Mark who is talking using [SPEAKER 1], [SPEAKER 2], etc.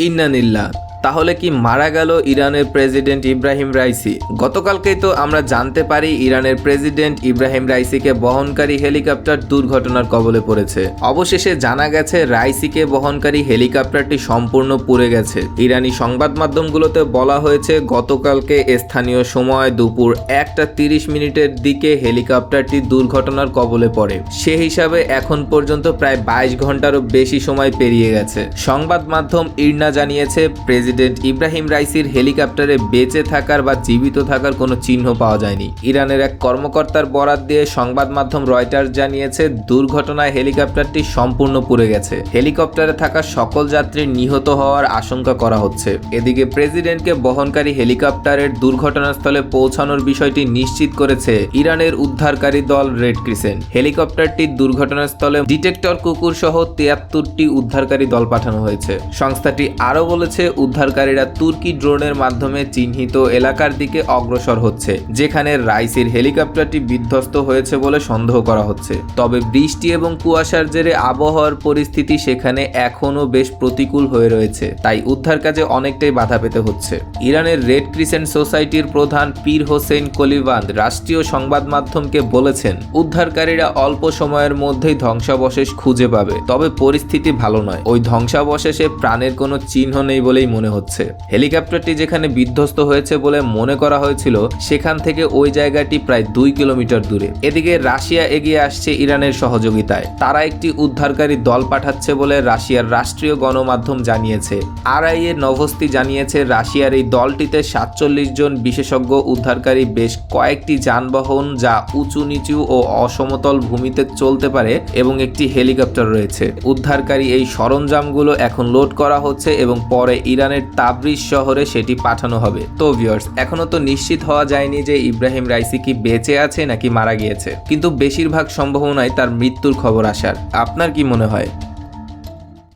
[SPEAKER 1] ইন্নানিল্লা তাহলে কি মারা গেল ইরানের প্রেসিডেন্ট ইব্রাহিম রাইসি? গতকালকেই তো আমরা জানতে পারি ইরানের প্রেসিডেন্ট ইব্রাহিম রাইসিকে বহনকারী হেলিকপ্টার দুর্ঘটনার কবলে পড়েছে। অবশেষে জানা গেছে রাইসিকে বহনকারী হেলিকপ্টারটি সম্পূর্ণ পুড়ে গেছে। ইরানি সংবাদ মাধ্যমগুলোতে বলা হয়েছে, গতকালকে স্থানীয় সময় দুপুর একটা তিরিশ মিনিটের দিকে হেলিকপ্টারটি দুর্ঘটনার কবলে পড়ে। সে হিসাবে এখন পর্যন্ত প্রায় বাইশ ঘন্টারও বেশি সময় পেরিয়ে গেছে। সংবাদ মাধ্যম ইরনা জানিয়েছে, প্রেসিডেন্ট ইব্রাহিম রাইসির হেলিকপ্টারে বেঁচে থাকার বা জীবিত থাকার কোনো চিহ্ন পাওয়া যায়নি। ইরানের এক কর্মকর্তার বরাত দিয়ে সংবাদ মাধ্যম রয়টার্স জানিয়েছে, দুর্ঘটনায় হেলিকপ্টারটি সম্পূর্ণ পুড়ে গেছে। হেলিকপ্টারে থাকা সকল যাত্রী নিহত হওয়ার আশঙ্কা করা হচ্ছে। এদিকে প্রেসিডেন্টকে বহনকারী হেলিকপ্টারের দুর্ঘটনাস্থলে পৌঁছানোর বিষয়টি নিশ্চিত করেছে ইরানের উদ্ধারকারী দল রেড ক্রিসেন্ট। হেলিকপ্টারটি দুর্ঘটনাস্থলে ডিটেক্টর কুকুর সহ তিয়াত্তরটি উদ্ধারকারী দল পাঠানো হয়েছে। সংস্থাটি আরও বলেছে উদ্ধারকারীরা তুর্কি ড্রোনের মাধ্যমে চিহ্নিত এলাকার দিকে অগ্রসর হচ্ছে, যেখানে রাইসির হেলিকপ্টারটি বিধ্বস্ত হয়েছে বলে সন্দেহ করা হচ্ছে। তবে বৃষ্টি এবং কুয়াশার জেরে আবহাওয়ার পরিস্থিতি সেখানে এখনও বেশ প্রতিকূল হয়ে রয়েছে, তাই উদ্ধার কাজে অনেকটাই বাধা পেতে হচ্ছে। ইরানের রেড ক্রিসেন্ট সোসাইটির প্রধান পীর হোসেন কলিবান্দ রাষ্ট্রীয় সংবাদ মাধ্যমকে বলেছেন, উদ্ধারকারীরা অল্প সময়ের মধ্যেই ধ্বংসাবশেষ খুঁজে পাবে, তবে পরিস্থিতি ভালো নয়। ওই ধ্বংসাবশেষে প্রাণের কোনো চিহ্ন নেই বলেই মনে হচ্ছে। হেলিকপ্টারটি যেখানে বিধ্বস্ত হয়েছে বলে মনে করা হয়েছিল, সেখান থেকে ওই জায়গাটি প্রায় দুই কিলোমিটার দূরে। এদিকে রাশিয়া এগিয়ে আসছে ইরানের সহযোগিতায়। তারা একটি উদ্ধারকারী দল পাঠাচ্ছে বলে রাশিয়ার রাষ্ট্রীয় গণমাধ্যম জানিয়েছে। আরআই এর নভস্তি জানিয়েছে, রাশিয়ার এই দলটিতে সাতচল্লিশ জন বিশেষজ্ঞ উদ্ধারকারী বেশ কয়েকটি যানবাহন যা উঁচু নিচু ও অসমতল ভূমিতে চলতে পারে এবং একটি হেলিকপ্টার রয়েছে। উদ্ধারকারী এই সরঞ্জামগুলো এখন লোড করা হচ্ছে এবং পরে ইরানের তাবরিজ শহরে সেটি পাঠানো হবে। তো ভিউয়ার্স এখনও তো নিশ্চিত হওয়া যায়নি যে ইব্রাহিম রাইসি কি বেঁচে আছে নাকি মারা গিয়েছে। কিন্তু বেশিরভাগ সম্ভাবনায় তার মৃত্যুর খবর আসার। আপনার কি মনে হয়?